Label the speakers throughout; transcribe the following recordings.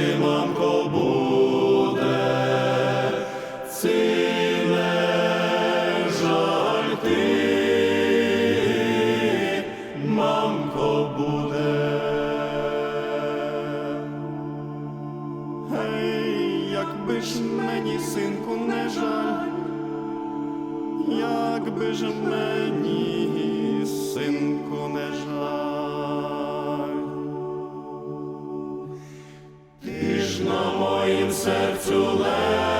Speaker 1: ти, мамко, моїм серцю лежав,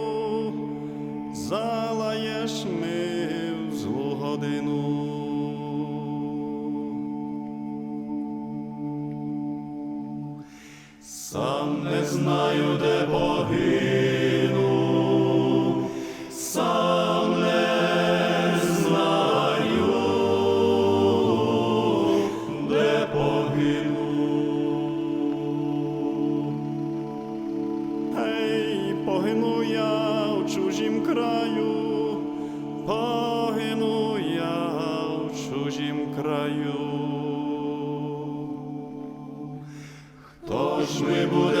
Speaker 1: знаю, де погину, сам не знаю, де погину. Ей, погину я в чужім краю, погину я у чужім краю. хто ж ми буде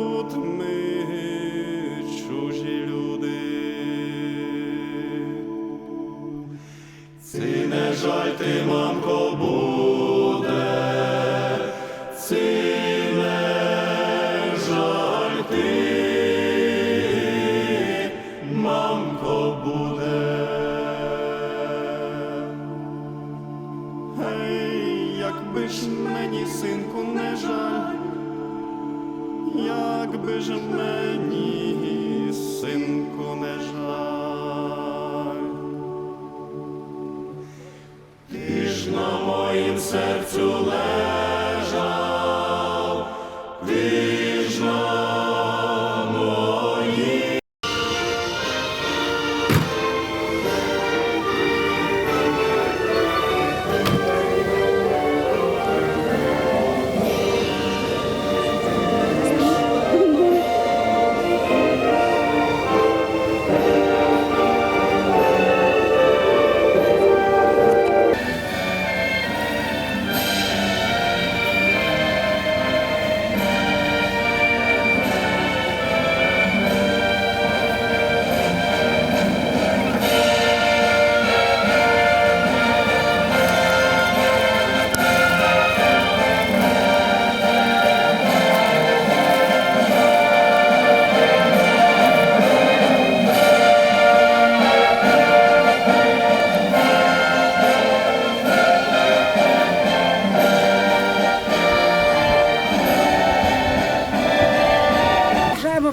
Speaker 1: моїм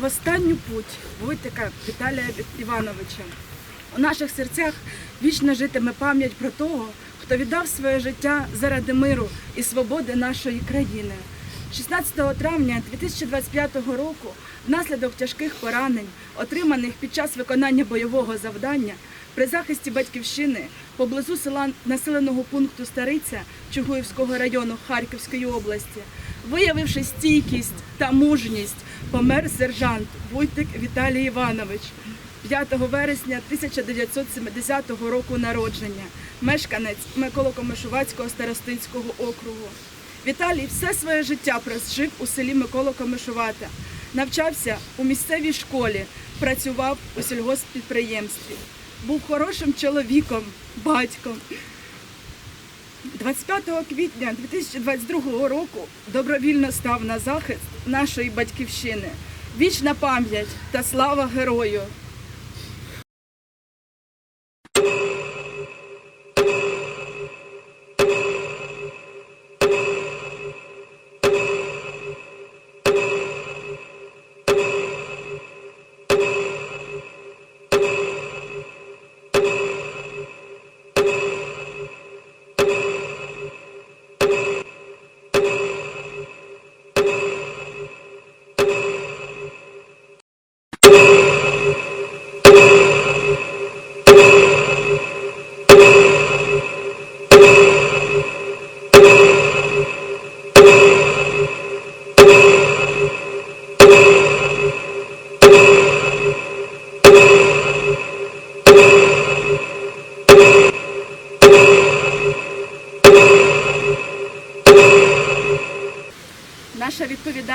Speaker 2: останню путь Войтика Віталія Івановича. У наших серцях вічно житиме пам'ять про того, хто віддав своє життя заради миру і свободи нашої країни. 16 травня 2025 року, внаслідок тяжких поранень, отриманих під час виконання бойового завдання, при захисті батьківщини поблизу села населеного пункту Стариця Чугуївського району Харківської області, виявивши стійкість та мужність, помер сержант Вуйтик Віталій Іванович. 5 вересня 1970 року народження, мешканець Миколо-Комишувацького старостинського округу. Віталій все своє життя прожив у селі Микола-Комишувата, навчався у місцевій школі, працював у сільгосппідприємстві, був хорошим чоловіком, батьком. 25 квітня 2022 року добровільно став на захист нашої батьківщини. Вічна пам'ять та слава герою!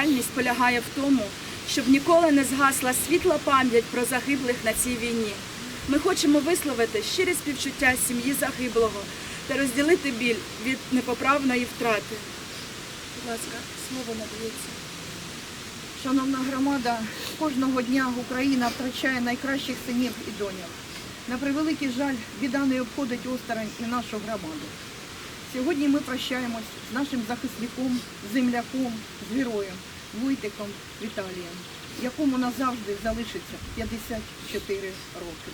Speaker 2: Відповідальність полягає в тому, щоб ніколи не згасла світла пам'ять про загиблих на цій війні. Ми хочемо висловити щире співчуття сім'ї загиблого та розділити біль від непоправної втрати. Будь ласка, слово надається.
Speaker 3: Шановна громада, кожного дня Україна втрачає найкращих синів і доньок. На превеликий жаль, біда не обходить осторонь і нашу громаду. Сьогодні ми прощаємось з нашим захисником, земляком, з героєм, Вуйтиком Віталієм, якому назавжди залишиться 54 роки.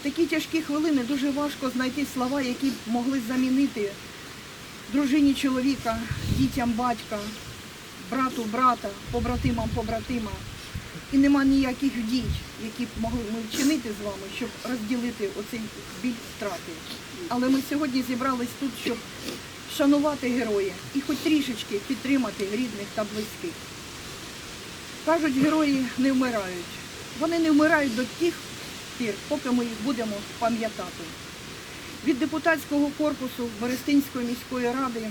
Speaker 3: В такі тяжкі хвилини дуже важко знайти слова, які б могли замінити дружині чоловіка, дітям батька, брату брата, побратимам побратима. і нема ніяких дій, які б могли ми вчинити з вами, щоб розділити оцей біль втрати. Але ми сьогодні зібрались тут, щоб шанувати героя і хоч трішечки підтримати рідних та близьких. Кажуть, герої не вмирають. Вони не вмирають до тих пір, поки ми їх будемо пам'ятати. Від депутатського корпусу Берестинської міської ради,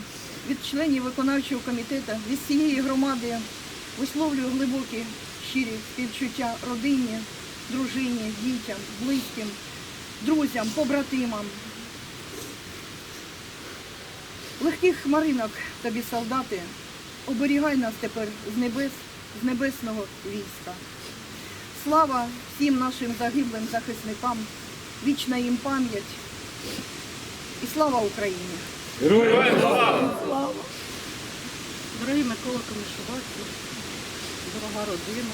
Speaker 3: від членів виконавчого комітету, від всієї громади висловлюю глибокі щирі співчуття родині, дружині, дітям, близьким, друзям, побратимам. Легких хмаринок тобі, солдати, оберігай нас тепер з небес, з небесного війська. Слава всім нашим загиблим захисникам, вічна їм пам'ять і слава Україні!
Speaker 4: Дорогі Микола Комишувацький, дорога родина.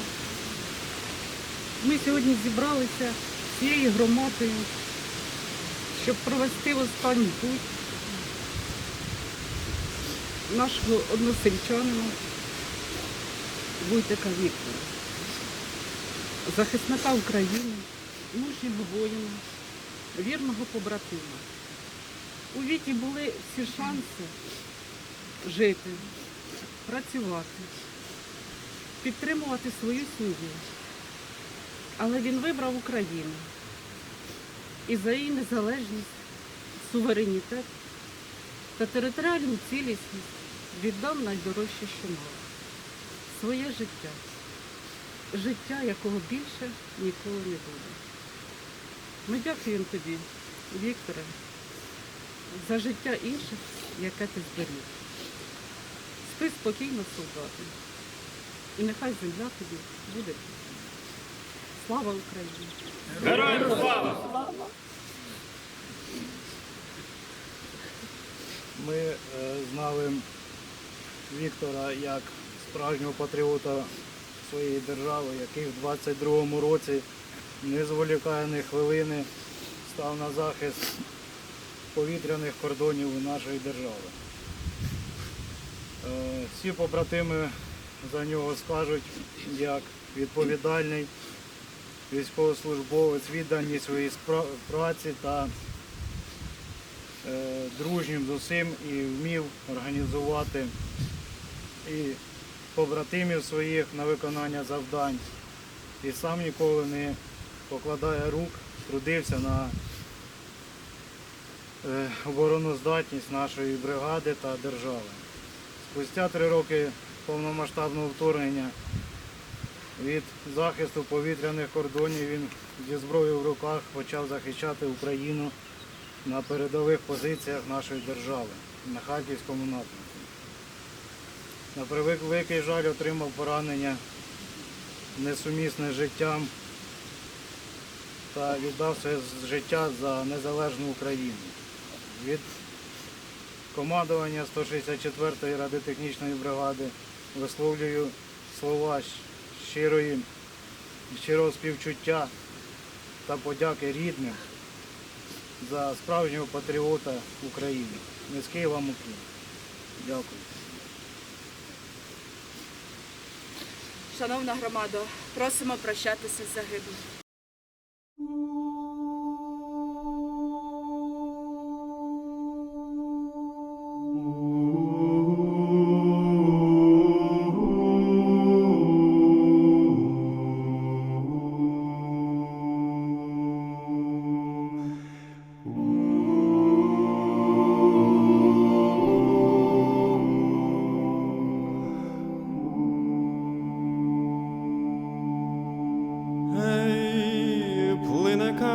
Speaker 4: Ми сьогодні зібралися всією громадою, щоб провести в останній путь нашого односельчанина Войтика Віктора, захисника України, мужнього воїна, вірного побратима. У віті були всі шанси жити, працювати, підтримувати свою сім'ю. Але він вибрав Україну і за її незалежність, суверенітет та територіальну цілісність віддав найдорожче, що мав своє життя, життя, якого більше ніколи не буде. Ми дякуємо тобі, Вікторе, за життя інших, яке ти зберіг. Спи спокійно, солдати. І нехай земля тобі буде. Слава Україні!
Speaker 5: Ми е, знали Віктора як справжнього патріота своєї держави, який в 22-му році, не зволікає ні хвилини, став на захист повітряних кордонів нашої держави. Е, Всі побратими за нього скажуть, як відповідальний військовослужбовець, відданий своїй праці та е, дружнім з усім і вмів організувати і побратимів своїх на виконання завдань. І сам ніколи не покладає рук, трудився на е, обороноздатність нашої бригади та держави. Спустя три роки повномасштабного вторгнення від захисту повітряних кордонів він зі зброєю в руках почав захищати Україну на передових позиціях нашої держави на Харківському напрямку. На превеликий жаль отримав поранення несумісне з життям та віддав своє життя за незалежну Україну. Від командування 164-ї радіотехнічної бригади висловлюю слова щирої, щирого співчуття та подяки рідним за справжнього патріота України. Низький вам уклін. Дякую.
Speaker 2: Шановна громада, просимо прощатися з загиблим.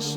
Speaker 1: залаєш